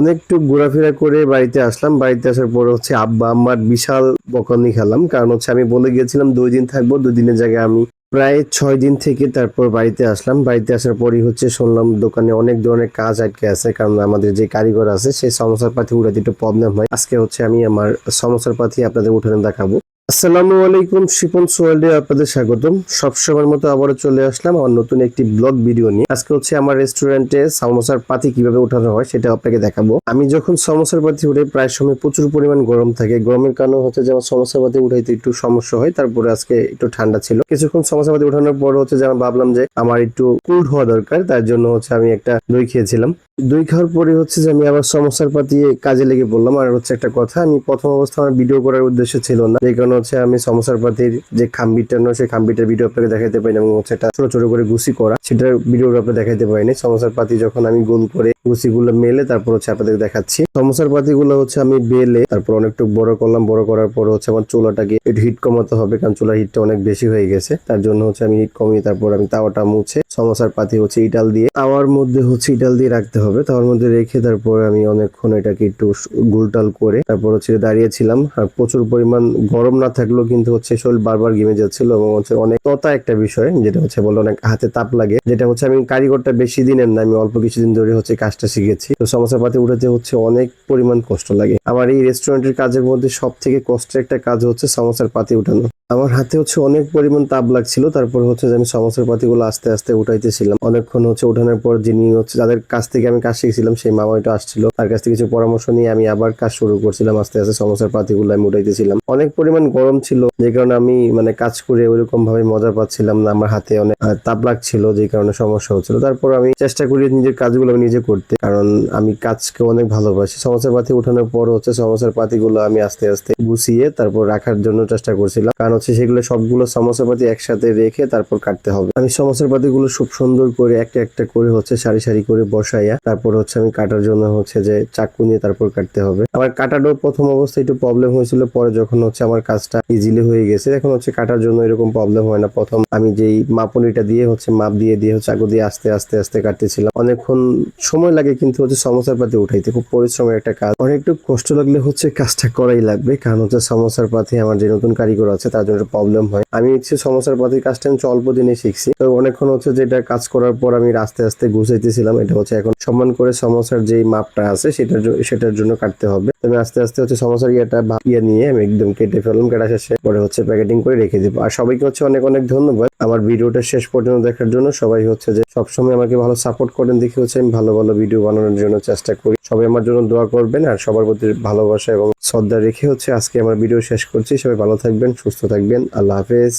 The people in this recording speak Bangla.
অনেকটু ঘোরাফেরা করে বাড়িতে আসলাম। বাড়িতে আসার পর হচ্ছে আব্বা, আম্মার বিশাল বকানি খেলাম। কারণ হচ্ছে আমি বলে গেছিলাম দুই দিন থাকব, দুই দিনের জায়গায় আমি প্রায় ছয় দিন থেকে তারপর বাড়িতে আসলাম। বাড়িতে আসার পরই হচ্ছে শুনলাম দোকানে অনেক ধরনের কাজ আটকে আছে। কারণ আমাদের যে কারিগর আছে সেই সমস্যার পাতি উঠাতে একটু প্রবলেম হয়। আজকে হচ্ছে আমি আমার সমস্যার পাতি আপনাদের উঠানে দেখাবো। আসসালামু আলাইকুম, শিপন সোয়াল্ডে আপনাদের স্বাগতম। সবসময়ের মতো আবারও চলে আসলাম আমার নতুন একটি ব্লগ ভিডিও নিয়ে। আজকে হচ্ছে আমার রেস্টুরেন্টে সমোসার পাতি কীভাবে ওঠানো হয় সেটা আপনাকে দেখাবো। আমি যখন সমোসার পাতি উঠে প্রায় সময় প্রচুর পরিমাণ গরম থাকে, গরমের কারণে হচ্ছে যে আমার সমোসার পাতি উঠাইতে একটু সমস্যা হয়, তারপরে আজকে একটু ঠান্ডা ছিল। কিছুক্ষণ সমোসার পাতি উঠানোর পর হচ্ছে যে আমি ভাবলাম যে আমার একটু কুল হওয়া দরকার, তার জন্য হচ্ছে আমি একটা দই খেয়েছিলাম। দই খাওয়ার পরে হচ্ছে যে আমি আবার সমস্যার পাতি কাজে লেগে পড়লাম। আর হচ্ছে একটা কথা, আমি প্রথম অবস্থা আমার ভিডিও করার উদ্দেশ্য ছিল না, যে কারণে হচ্ছে আমি সমস্যার পাতির যে খাম্বিটা নয় সেই খাম্বিটার ভিডিও আপনাকে দেখাতে পারি এবং হচ্ছে এটা ছোট ছোট করে গুছি করা। সেটার ভিডিও আপনাকে দেখাতে পারিনি সমস্যার পাতি যখন আমি গোল করে গুছিগুলো মেলে, তারপর হচ্ছে আপনাদের দেখাচ্ছি। সমস্যার পাতিগুলো হচ্ছে আমি বেলে, তারপর অনেকটু বড় করলাম, বড় করার পর হচ্ছে আমার চুলাটাকে একটু হিট কমাতে হবে, কারণ চুলার হিটটা অনেক বেশি হয়ে গেছে। তার জন্য হচ্ছে আমি হিট কমিয়ে তারপর আমি তাওয়াটা মুছে সমস্যার পাতি হচ্ছে ইটাল দিয়ে, তাওয়ার মধ্যে হচ্ছে ইটাল দিয়ে রাখতে হবে। তাওয়ার মধ্যে রেখে তারপর আমি অনেকক্ষণ এটাকে একটু গুলটাল করে তারপর হচ্ছে দাঁড়িয়েছিলাম। আর প্রচুর পরিমাণ গরম না থাকলেও কিন্তু হচ্ছে শরীর বারবার গেমে যাচ্ছিল এবং হচ্ছে অনেক ততা একটা বিষয়, যেটা হচ্ছে বলে অনেক হাতে তাপ লাগে, যেটা হচ্ছে আমি কারিগরটা বেশি দিনের না, আমি অল্প কিছুদিন ধরে হচ্ছে কাজটা শিখেছি। তো সমস্যা পাতি উঠাতে হচ্ছে অনেক পরিমাণ কষ্ট লাগে। আমার এই রেস্টুরেন্টের কাজের মধ্যে সব থেকে কষ্টের একটা কাজ হচ্ছে সমস্যার পাতি উঠানো। আমার হাতে হচ্ছে অনেক পরিমাণ তাপ লাগছিল, তারপর হচ্ছে যে আমি সমস্যার পাতিগুলো আস্তে আস্তে উঠাইতেছিলাম। অনেকক্ষণ হচ্ছে উঠানোর পর যিনি হচ্ছে যাদের কাছ থেকে আমি কাজ শিখছিলাম, সেই মামা এটা আসছিল। তার কাছ থেকে কিছু পরামর্শ নিয়ে আমি আবার কাজ শুরু করছিলাম, আস্তে আস্তে সমস্যার পাতিগুলো আমি উঠাইতেছিলাম। অনেক পরিমাণ গরম ছিল, যে কারণে আমি মানে কাজ করে ওইরকম ভাবে মজা পাচ্ছিলাম না। আমার হাতে অনেক তাপ লাগছিল, যে কারণে সমস্যা হচ্ছিল। তারপর আমি চেষ্টা করি নিজের কাজগুলো আমি নিজে করতে। কারণ আমি কাজকে অনেক ভালোবাসি। সমস্যার পাতি উঠানোর পর হচ্ছে সমস্যার পাতিগুলো আমি আস্তে আস্তে গুছিয়ে তারপর রাখার জন্য চেষ্টা করছিলাম। কারণ হচ্ছে সেগুলো সবগুলো সমস্যার পাতি একসাথে রেখে তারপর কাটতে হবে। আমি সমস্যার পাতিগুলো খুব সুন্দর করে একটা একটা করে হচ্ছে সারি সারি করে বসাইয়া তারপর হচ্ছে আমি কাটার জন্য হচ্ছে যে চাকু নিয়ে তারপর কাটতে হবে। আমার কাটাটাও প্রথম অবস্থায় একটু প্রবলেম হয়েছিল। পরে যখন হচ্ছে আমার কাজটা ইজিলি হয়ে গেছে, এখন হচ্ছে কাটার জন্য এরকম প্রবলেম হয় না। প্রথম আমি যেই মাপনিটা দিয়ে হচ্ছে মাপ দিয়ে দিয়ে হচ্ছে চাকু দিয়ে আস্তে আস্তে আস্তে কাটতেছিলাম। অনেকক্ষণ সময় লাগে কিন্তু হচ্ছে সমস্যার পাতি উঠাইতে, খুব পরিশ্রমের একটা কাজ। অনেক একটু কষ্ট লাগলে হচ্ছে কাজটা করাই লাগবে, কারণ হচ্ছে সমস্যার পাতি আমার যে নতুন কারিগর আছে তার জন্য প্রবলেম হয়। আমি হচ্ছে সমস্যার পাতির কাজটা আমি অল্প দিনে শিখছি। তো অনেকক্ষণ হচ্ছে যেটা কাজ করার পর আমি আস্তে আস্তে গুছাইতেছিলাম, এটা হচ্ছে এখন সম্মান করে সমস্যার যেই মাপটা আছে সেটার সেটার জন্য কাটতে হবে। আমি আস্তে আস্তে হচ্ছে সমস্যার ইয়েটা ইয়ে নিয়ে আমি একদম কেটে ফেললাম, কাটা শেষে পরে হচ্ছে প্যাকেটিং করে রেখে দিব। আর সবাইকে হচ্ছে অনেক অনেক ধন্যবাদ। আমার ভিডিওটা শেষ পর্যন্ত দেখার জন্য সবাই হচ্ছে যে সবসময় আমাকে ভালো সাপোর্ট করেন, দেখে হচ্ছে আমি ভালো ভালো ভিডিও বানানোর জন্য চেষ্টা করি। সবাই আমার জন্য দোয়া করবেন আর সবার প্রতি ভালোবাসা এবং শ্রদ্ধা রেখে হচ্ছে আজকে আমার ভিডিও শেষ করছি। সবাই ভালো থাকবেন, সুস্থ থাকবেন। আল্লাহ হাফেজ।